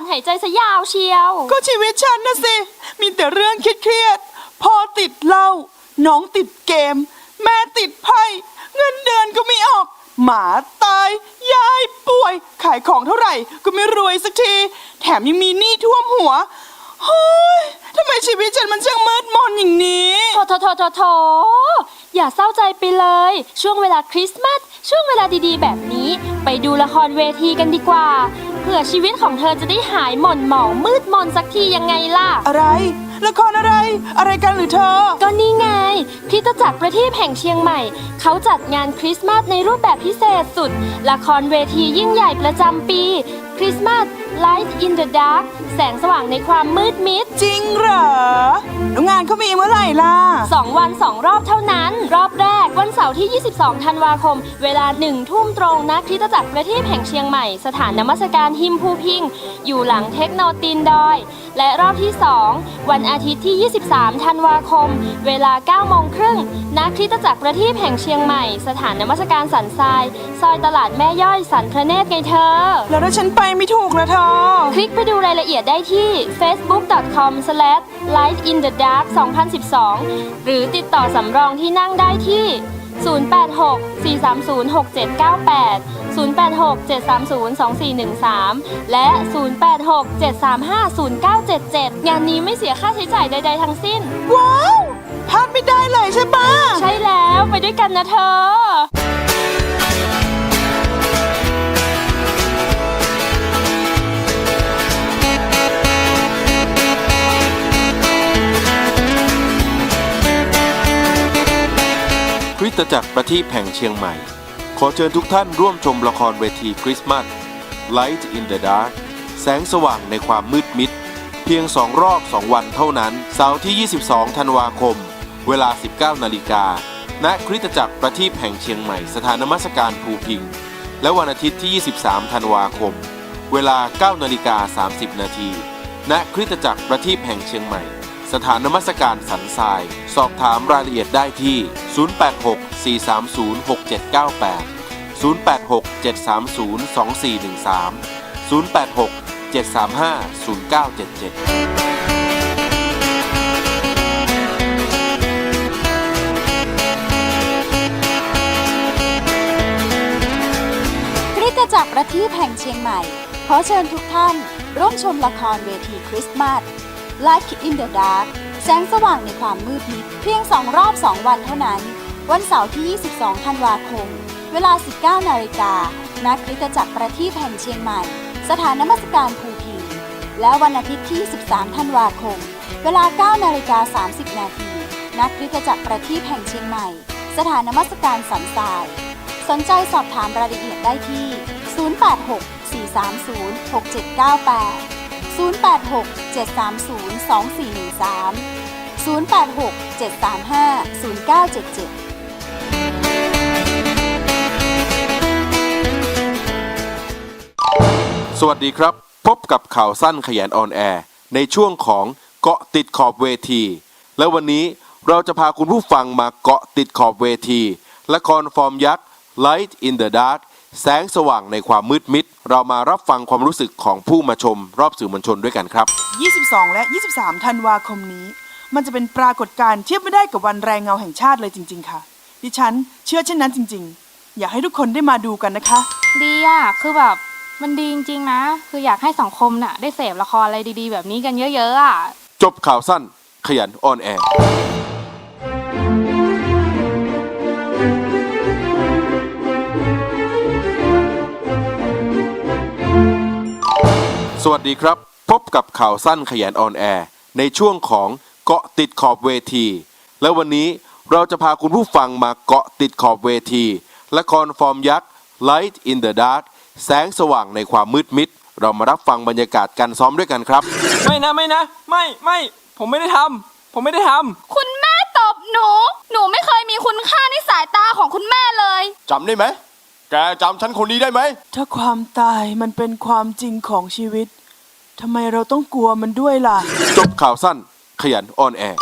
อนหายใจซะยาวเชียว ก็ชีวิตฉันนะสิ มีแต่เรื่องเครียดๆพ่อติดเหล้าน้องติดเกม แม่ติดไพ่เงินเดือนก็ไม่ออก หมาตาย ยายป่วย ขายของเท่าไหร่ก็ไม่รวยสักที แถมยังมีหนี้ท่วมหัวเฮ้ยทำไมชีวิตฉันมันช่างมืดมนอย่างนี้โถโถโถโถโถอย่าเศร้าใจไปเลย ช่วงเวลาคริสต์มาสช่วงเวลาดีๆ แบบนี้ ไปดูละครเวทีกันดีกว่า เผื่อชีวิตของเธอจะได้หายหม่นหมองมืดมนสักทียังไงล่ะ อะไร ละครอะไร อะไรกันหรือเธอ ก็นี่ไงคริสตจักรประทีปแห่งเชียงใหม่ เขาจัดงานคริสต์มาสในรูปแบบพิเศษสุด ละครเวทียิ่งใหญ่ประจำปี คริสต์มาส Light in the Dark แสงสว่างในความมืดมิด จริงเหรอแล้วงานเขามีเมื่อไหร่ล่ะสองวันสองรอบเท่านั้น รอบแรกวันเสาร์ที่ 22 ธันวาคม เวลาหนึ่งทุ่มตรงณคริสตจักรประทีปแห่งเชียงใหม่ สถานนมัสการหิมภูพิง อยู่หลังเทคโนตีนดอย และรอบที่ 2 วันอาทิตย์ที่ 23 ธันวาคม เวลา 9 โมงครึ่งณคริสตจักรประทีปแห่งเชียงใหม่ สถานนมัสการสันทราย ซอยตลาดแม่ย่อยสันพระเนตรไงเธอ แล้วถ้าฉันไปไม่ถูกละเธอ คลิกไปดูรายละเอียดได้ที่ facebook.com/lightinthedark 2012 หรือติดต่อสำรองที่นั่งได้ที่ 086 430 6798 086 730 2413 และ 086 735 0977 งานนี้ไม่เสียค่าใช้จ่ายใด ๆ ทั้งสิ้น ว้าวพลาดไม่ได้เลยใช่ปะใช่แล้วไปด้วยกันนะเธอ ริสตจักรประทีปแห่งเชียงใหม่ ขอเชิญทุกท่านร่วมชมละครเวทีคริสต์มาส Light in the Dark แสงสว่างในความมืดมิด เพียง2รอบ2วันเท่านั้น เสาร์ที่ 22 ธันวาคม เวลา 19 นาฬิกา ณ คริสตจักรประทีปแห่งเชียงใหม่ สถานนมัสการภูพิง และวันอาทิตย์ที่ 23 ธันวาคม เวลา 9 นาฬิกา 30 นาที ณ คริสตจักรประทีปแห่งเชียงใหม่ สถานนมัสการสันทราย สอบถามรายละเอียดได้ที่ 086 430 6798 086 730 2413 086 735 0977คริสตจักประทีปแห่งเชียงใหม่ ขอเชิญทุกท่าน ร่วมชมละครเวทีคริสต์มาส Light in the Dark แสงสว่างในความมืดมิดเพียง2รอบ2วันเท่านั้น วันเสาร์ที่ 22 ธันวาคม เวลา 19 นาฬิกาณคริสตจักรประทีปแห่งเชียงใหม่ สถานนมัสการภูพิงและวันอาทิตย์ที่ 13 ธันวาคม เวลา 9 นาฬิกา 30 นาทีณคริสตจักรประทีปแห่งเชียงใหม่ สถานนมัสการสันทราย สนใจสอบถามรายละเอียดได้ที่ 086 430 6798 086 730 2413 086 735 0977สวัสดีครับ พบกับข่าวสั้นขยันออนแอร์ ในช่วงของเกาะติดขอบเวที และวันนี้เราจะพาคุณผู้ฟังมาเกาะติดขอบเวที ละครฟอร์มยักษ์ Light in the Dark แสงสว่างในความมืดมิด เรามารับฟังความรู้สึกของผู้มาชมรอบสื่อมวลชนด้วยกันครับ 22 และ 23 ธันวาคมนี้ มันจะเป็นปรากฏการณ์เทียบไม่ได้กับวันแรงเงาแห่งชาติเลยจริง ๆ ค่ะ ดิฉันเชื่อเช่นนั้นจริง ๆ อยากให้ทุกคนได้มาดูกันนะคะ ดีอะคือแบบมันดีจริงๆนะ คืออยากให้สังคมน่ะ ได้เสพละครอะไรดีๆ แบบนี้กันเยอะๆอะจบข่าวสั้น ขยันออนแอร์ สวัสดีครับ พบกับข่าวสั้นขยันออนแอร์ในช่วงของเกาะติดขอบเวที และวันนี้เราจะพาคุณผู้ฟังมาเกาะติดขอบเวที ละครฟอร์มยักษ์ Light in the Dark แสงสว่างในความมืดมิด เรามารับฟังบรรยากาศการซ้อมด้วยกันครับ ไม่นะไม่นะไม่ไม่ผมไม่ได้ทำผมไม่ได้ทำคุณแม่ตบหนู หนูไม่เคยมีคุณค่าในสายตาของคุณแม่เลย จำได้ไหม แกจำฉันคนนี้ได้ไหม ถ้าความตายมันเป็นความจริงของชีวิตทำไมเราต้องกลัวมันด้วยล่ะ จบข่าวสั้น ขยันออนแอร์